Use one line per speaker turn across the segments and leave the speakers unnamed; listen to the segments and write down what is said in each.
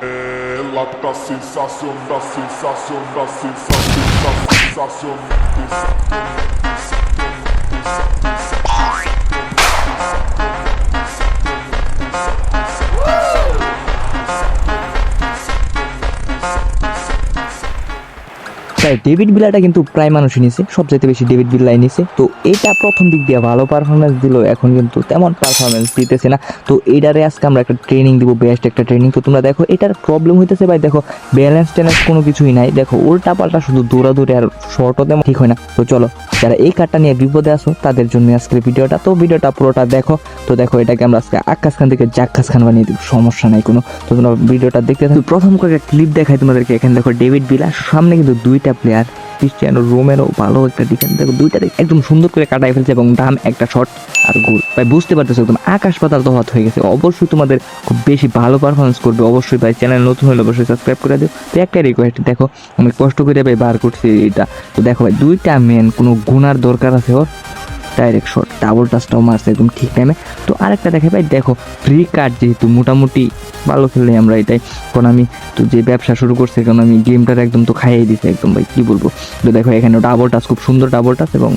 Ela tá sensacional, sensacional, sensacional, sensacional, sensacional, sensacional, sensacional.
তাই David বিলাটা কিন্তু প্রায় মানুষই নিছে সবচেয়ে বেশি ডেভিড বিল্লাই নিছে। তো এটা প্রথম দিক দিয়ে ভালো পারফরমেন্স দিল, এখন কিন্তু তেমন পারফরমেন্স দিতেছে না। তো এটারে আজকে আমরা একটা ট্রেনিং দিব বেস্ট একটা ট্রেনিং তো তোমরা দেখো, এটার প্রবলেম হইতেছে ভাই, দেখো ব্যালেন্স ট্যালেন্স কোনো কিছুই নাই। দেখো উল্টা পাল্টা শুধু দৌড়াদৌড়ি আর শর্টও তেমন ঠিক হয় না। তো চলো, যারা এই কার্ডটা নিয়ে বিপদে আসো তাদের জন্য আজকের ভিডিওটা। তো ভিডিওটা পুরোটা দেখো। তো দেখো, এটাকে আমরা আজকে আকাশ খান থেকে জাক্কাস খান বানিয়ে দিব, সমস্যা নাই কোনো। তো তোমরা ভিডিওটা দেখতে থাকো। প্রথম করে ক্লিপ দেখাই তোমাদেরকে। এখানে দেখো, ডেভিড বিলা সামনে কিন্তু দুইটা প্লেয়ার ক্রিস্টিয়ানো রোমেরও ভালো একটা ডিফেন্স দুইটা একদম সুন্দর করে কাটাই ফেলছে এবং দাম একটা শট আর গোল ভাই, বুঝতে পারতেছো একদম আকাশ পাতাল তহাত হয়ে গেছে। অবশ্যই তোমাদের খুব বেশি ভালো পারফরমেন্স করবে। অবশ্যই ভাই চ্যানেল নতুন হলে অবশ্যই সাবস্ক্রাইব করে দিও। তো একটা রিকোয়েস্ট দেখো, আমি কষ্ট করে ভাই বার করছি এটা তো দেখো ভাই, দুইটা মেন কোনো গুণার দরকার আছে, ওর। ডাইরেক্ট শট ডাবল টাচটাও মারছে একদম ঠিক টাইমে তো আরেকটা দেখে ভাই, দেখো ফ্রি কার্ড যেহেতু মোটামুটি ভালো খেললে আমরা এটাই। কোন আমি তো যে ব্যবসা শুরু করছে, কারণ আমি গেমটার একদম তো খাইয়ে দিছে একদম ভাই, কি বলব? তো দেখো এখানে ডাবল টাচ খুব সুন্দর ডাবল টাচ এবং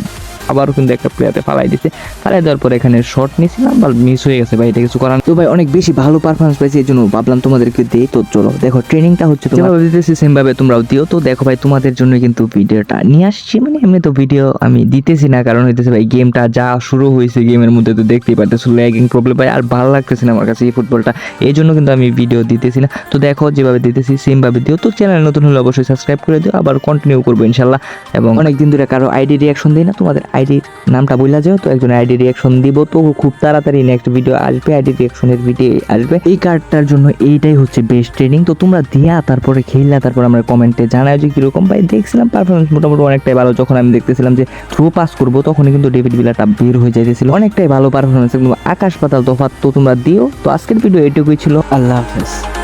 আবারও কিন্তু একটা প্লেয়ারে ফালাই দিছে। ফালাই দেওয়ার পর এখানে শর্ট নিয়েছিলাম বা মিস হয়ে গেছে ভাই এটা কিছু করার তো ভাই অনেক বেশি ভালো পারফরমেন্স পাইছি এই জন্য ভাবলাম তোমাদেরকে দিই তো চলো দেখো ট্রেনিংটা হচ্ছে যেভাবে দিতেছি সেমভাবে তোমরাও দিও। তো দেখো ভাই তোমাদের জন্য কিন্তু ভিডিওটা নিয়ে আসছি। মানে এমনি তো ভিডিও আমি দিতেছি না কারণ হইতেছে ভাই গেমটা যা শুরু হয়েছে গেমের মধ্যে তো দেখতেই পারতেছো ল্যাগিং প্রবলেম ভাই আর ভালো লাগতেছে না আমার কাছে এই ফুটবলটা এই জন্য কিন্তু আমি ভিডিও দিতেছি না। তো দেখো যেভাবে দিতেছি সেমভাবে দিও। তো চ্যানেল নতুন হলে অবশ্যই সাবস্ক্রাইব করে দিও। আবার কন্টিনিউ করব ইনশাল্লাহ এবং অনেক দিন ধরে কারও আইডি রিয়াকশন দিই না তোমাদের আইডির নামটা বললা যাও, তো একজন আইডি রিয়াকশন দিব। তো খুব তাড়াতাড়ি নেক্সট ভিডিও আসবে, আইডি রিয়াকশনের ভিডিও আসবে। এই কার্ডটার জন্য এইটাই হচ্ছে বেস্ট ট্রেনিং তো তোমরা দিয়া, তারপরে খেললা, তারপর আমরা কমেন্টে জানাও যে কীরকম। ভাই, দেখছিলাম পারফরমেন্স মোটামুটি অনেকটাই ভালো। যখন আমি দেখতেছিলাম যে থ্রো পাস করব, তখনই কিন্তু ডেভিড বিলাটা বের হয়ে যাইতেছিল। অনেকটাই ভালো পারফরমেন্স একদম আকাশ পাতাল তফাৎ। তো তোমরা দিও। তো আজকের ভিডিও এটুকুই ছিল। আল্লাহ হাফেজ।